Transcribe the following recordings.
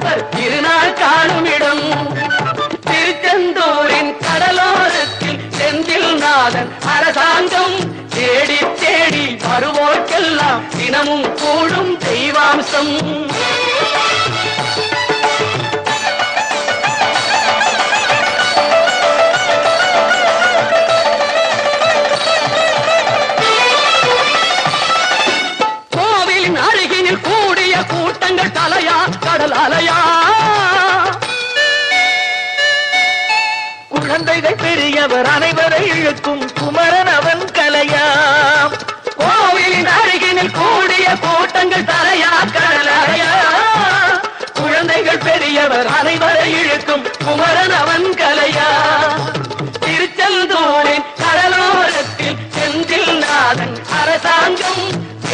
கம்பர் திருநாள் காணுமிடம் திருச்செந்தூரின் கடலோரத்தில் செந்தில் நாதன் அரசாங்கம். தேடி தேடி வருவோர்க்கெல்லாம் தினமும் கூடும் தெய்வாம்சம். கடல் அலையா குழந்தைகள் பெரியவர் அனைவரை இழுக்கும் குமரன் அவன் கலையா? கோவிலின் அருகினில் கூடிய கூட்டங்கள் தலையா கடல் அலையா குழந்தைகள் பெரியவர் அனைவரை இழுக்கும் குமரன் அவன் கலையா? திருச்செந்தூரின் கடலோரத்தில் செந்தில் நாதன் அரசாங்கம்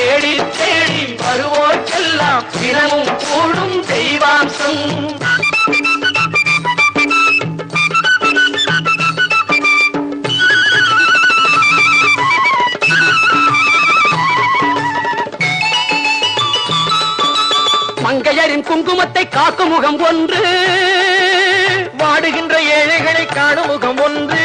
தேடி தேடி வருவோர்க்கெல்லாம் தினமும் கூடும் தெய்வாம்சம் மங்கையரின் குங்குமத்தை காக்கும் முகம் ஒன்று வாடுகின்ற ஏழைகளை காணும் முகம் ஒன்று.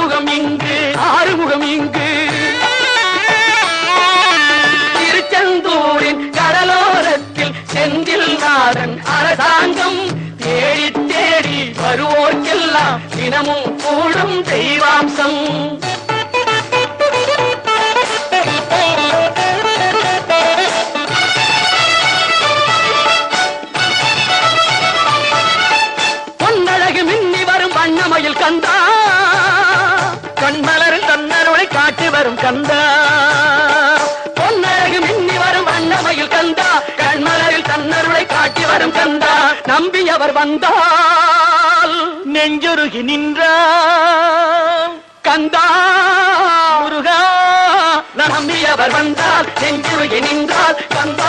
தினமும் கூடும் தெய்வாம்சம். பொன்னழகு மின்னி வரும் வண்ணமயில் கந்தா. கண்மலரும் தன்னருளை காட்டி வரும் கந்தா. பொன்னழகு மின்னி வரும் வண்ணமயில் கந்தா. கண்மலரில் தன்னருளை காட்டி வரும் கந்தா. நம்பியவர் வந்தா. நெஞ்சொருகி நின்றான் கந்தா முருகா நம்பியவர் வந்தால் நெஞ்சுருகி நின்றால் கந்தா